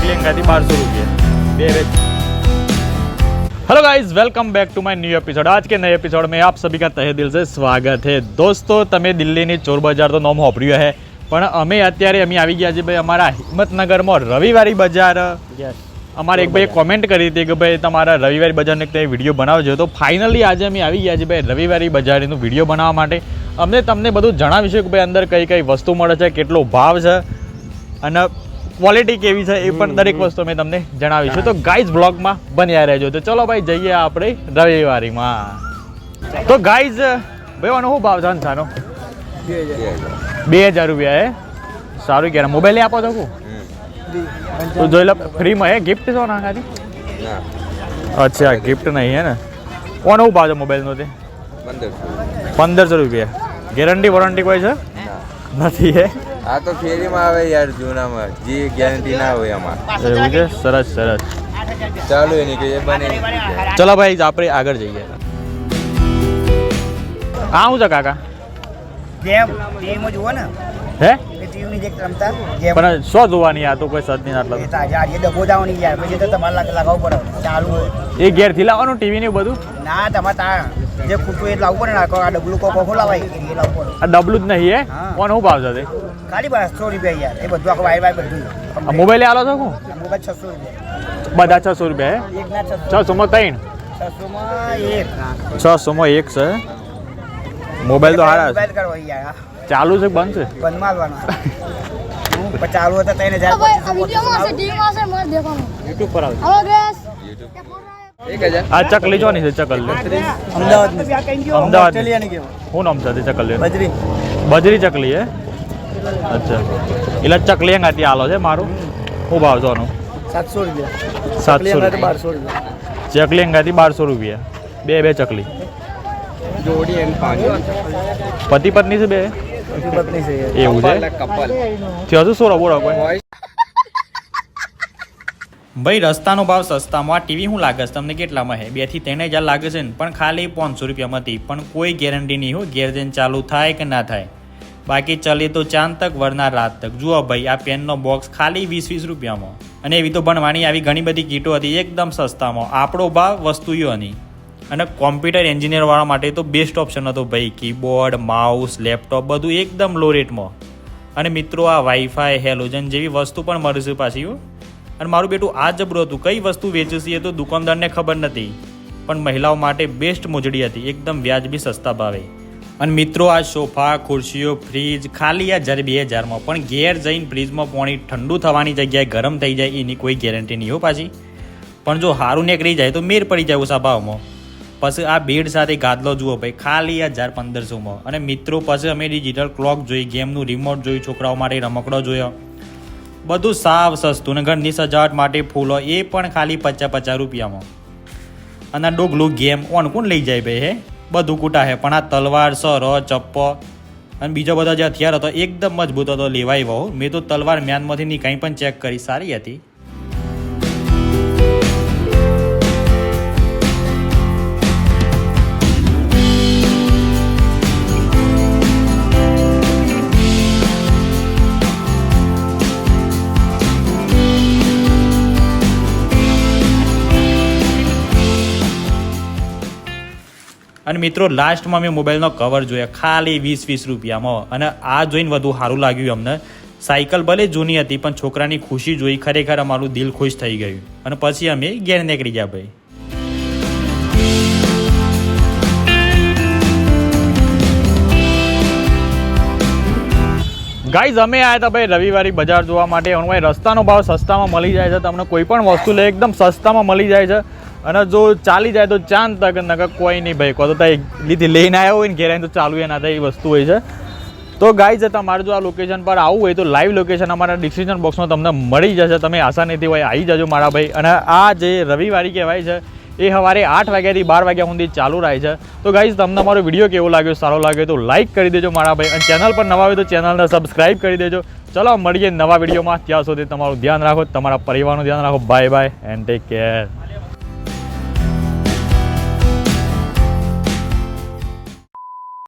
લહેંગાથી બારસો રૂપિયા બે બે hello guys welcome back to my new episode आज के नए एपिसोड में आप सभी का तहे दिल से સ્વાગત है દોસ્તો તમે દિલ્હીની ચોર બજાર તો નામ વાપર્યું હે પણ અમે અત્યારે અમે આવી ગયા છે ભાઈ અમારા હિંમતનગરમાં રવિવારી બજાર અમારે એક ભાઈએ કોમેન્ટ કરી હતી કે ભાઈ તમારા રવિવારી બજારને એક વિડીયો બનાવજો તો ફાઇનલી આજે અમે આવી ગયા છીએ ભાઈ રવિવારી બજારનું વિડીયો બનાવવા માટે અમને તમને બધું જણાવીશું કે ભાઈ અંદર કઈ કઈ વસ્તુ મળે છે કેટલો ભાવ છે અને ક્વોલિટી કેવી છે એ પણ દરેક વસ્તુ અમે તમને જણાવીશું. તો ગાઈઝ બ્લોગમાં બન્યા રહેજો. તો ચલો ભાઈ જઈએ આપણે રવિવારીમાં. તો ગાઈઝ ભાઈ આનો શું ભાવ છે અંસાનો બે હજાર રૂપિયા એ સારું કહેવાય. મોબાઈલ આપો તો તો જોઈ લો ફ્રીમાં હે? ગિફ્ટ છો ના ખાલી અચ્છા ગિફ્ટ નહીં હે ને? કોનો શું ભાવ છે મોબાઈલનો તે? પંદરસો. રૂપિયા. ગેરંટી વોરંટી કોઈ છે? નથી હે? આ તો ફેરીમાં આવે યાર જૂનામાં. જે ગેરંટી ના હોય આમાં. એવું છે? સરસ સરસ. ચાલુ એની કે એ બને ચલો ભાઈ આપણે આગળ જઈએ. હા હું છે કાકા? જેમ ટીમ જુઓ ને. હે? ટીવીની જે રમતા ગેમ. પણ શો જોવાની આ તો કોઈ સદ નહીં આટલા એ તાજા આજે ડબો દાવની યાર પછી તો તમારે લાગ- લગાવવું પડે ચાલુ એ એ ઘેરથી લાવવાનું ટીવી ને બધું? ના તમારે તા જે ખૂટું એ લાવવું પડે ને આખો આ ડબલું કોકો ખોલાવાય એ લાવવું પડે. આ ડબલું જ નહીં હે? હા. કોણ શું ભાવ તે? ખાલી બસો રૂપિયા યાર એ બધું આખો વાયર વાયર બધું મોબાઈલ આલો છો હું મોબાઈલ છસો રૂપિયા. બધા છસો રૂપિયા હે? ના છસો. છસો માં ત્રણ? છસોમાં એક. છસો માં એક છે. મોબાઈલ તો હારા મોબાઈલ કરવો યાર હા. ચાલુ છે બંધ છે? બંધ મારવાનો ચાલુ હતા ત્રણ હજાર આ પચીસો વિડીયોમાં હશે ટીવીમાં હશે મારે દેખાનું યુટ્યુબ પર આવે. આ ચકલી જોની છે ચકલી અમદાવાદ. અમદાવાદ. હું શું નામ છે ચકલી બજરી. બજરી ચકલી હે અચ્છા. એટલે ચકલી અંગાથી આલો છે મારું? શું ભાવ છે આનો? સાતસો રૂપિયા. સાતસો રૂપિયા. બારસો રૂપિયા. ચકલી અંગાથી બારસો રૂપિયા. બે બે ચકલી. જોડી એમ પતિ પત્ની છે બે. એવું છે? થયો શું સોરો કોઈ. ભાઈ, રસ્તાનો ભાવ સસ્તામાં ટીવી હું લાગે છે? તમને કેટલામાં હે બેથી ત્રણ હજાર લાગે છે ને, પણ ખાલી પાંચસો રૂપિયામાં હતી પણ કોઈ ગેરંટી નહીં હોય ગેરજેન ચાલુ થાય કે ના થાય. બાકી ચલે તો ચાંદ તક, વરના રાત તક. જુઓ ભાઈ, આ પેનનો બોક્સ ખાલી વીસ વીસ રૂપિયામાં. અને એવી તો ભણવાની આવી ઘણી બધી કીટો હતી, એકદમ સસ્તામાં. આપણો ભાવ વસ્તુઓની અને કોમ્પ્યુટર એન્જિનિયરવાળા માટે તો બેસ્ટ ઓપ્શન હતો ભાઈ કીબોર્ડ માઉસ લેપટોપ બધું એકદમ લો રેટમાં અને મિત્રો, આ વાઈફાઈ હેલોજન જેવી વસ્તુ પણ મળશે પાછી અને મારું બેટું આ જબરું હતું. કઈ વસ્તુ વેચે એ તો દુકાનદારને ખબર નથી. પણ મહિલાઓ માટે બેસ્ટ મોજડી હતી. એકદમ વ્યાજબી સસ્તા ભાવે. અને મિત્રો, આ સોફા, ખુરશીઓ ફ્રીજ ખાલી આ હજાર બે હજારમાં, પણ ઘેર જઈને ફ્રીજમાં પાણી ઠંડુ થવાની જગ્યાએ ગરમ થઈ જાય, એની કોઈ ગેરંટી નહીં, હો પાછી. પણ જો સારું નીકળી જાય તો મેર પડી જાય ઓછા ભાવમાં. પછી આ બેડ સાથે ગાદલો જુઓ ભાઈ, ખાલી હજાર પંદરસોમાં. અને મિત્રો, પછી અમે ડિજિટલ ક્લોક જોઈ ગેમનું રિમોટ જોયું છોકરાઓ માટે રમકડો જોયો. બધું સાવ સસ્તું ને ઘરની સજાવટ માટે ફૂલો, એ પણ ખાલી પચાસ પચાસ રૂપિયામાં. અને ડોગલું ગેમ ઓન કોણ લઈ જાય ભાઈ, હે? બધું કૂટા હે, પણ આ તલવાર, સર, ચપ્પો અને બીજો બધા જે હથિયાર હતો, એકદમ મજબૂત હતો, લેવાય વહુ. મેં તો તલવાર મ્યાનમાંથી ની કંઈ પણ ચેક કરી, સારી હતી. અને મિત્રો લાસ્ટમાં મેં મોબાઈલનો કવર જોયા, ખાલી વીસ વીસ રૂપિયામાં. અને આ જોઈને વધુ સારું લાગ્યું અમને. સાયકલ ભલે જૂની હતી, પણ છોકરાની ખુશી જોઈ ખરેખર અમારું દિલ ખુશ થઈ ગયું. અને પછી અમે ઘેર નીકળી ગયા ભાઈ. ગાઈઝ અમે આવ્યા હતા ભાઈ રવિવારી બજાર જોવા માટે. અને ભાઈ રસ્તાનો ભાવ સસ્તામાં મળી જાય છે. તમને કોઈ પણ વસ્તુ લે, એકદમ સસ્તામાં મળી જાય છે. અને જો ચાલી જાય તો ચાંદ તક નકર કોઈ નહીં ભાઈ. કહો તો ત્યાં લીધી લઈને આવ્યો હોય ને ઘેર તો ચાલુ એ ના થાય એ વસ્તુ હોય છે. તો ગાઈઝ તમારે જો આ લોકેશન પર આવવું હોય તો લાઈવ લોકેશન અમારા ડિસ્ક્રિપ્શન બોક્સમાં તમને મળી જશે. તમે આસાનીથી હોય આવી જજો મારા ભાઈ. અને આ જે રવિવારી કહેવાય છે, એ સવારે આઠ વાગ્યાથી બાર વાગ્યા સુધી ચાલુ રહે છે. તો ગાઈઝ તમને મારો વીડિયો કેવો લાગ્યો, સારો લાગ્યો તો લાઈક કરી દેજો મારા ભાઈ. અને ચેનલ પર નવા હોય તો ચેનલને સબસ્ક્રાઈબ કરી દેજો. ચલો, મળીએ નવા વિડીયોમાં ત્યાં સુધી તમારું ધ્યાન રાખો, તમારા પરિવારનું ધ્યાન રાખો. Bye bye and take care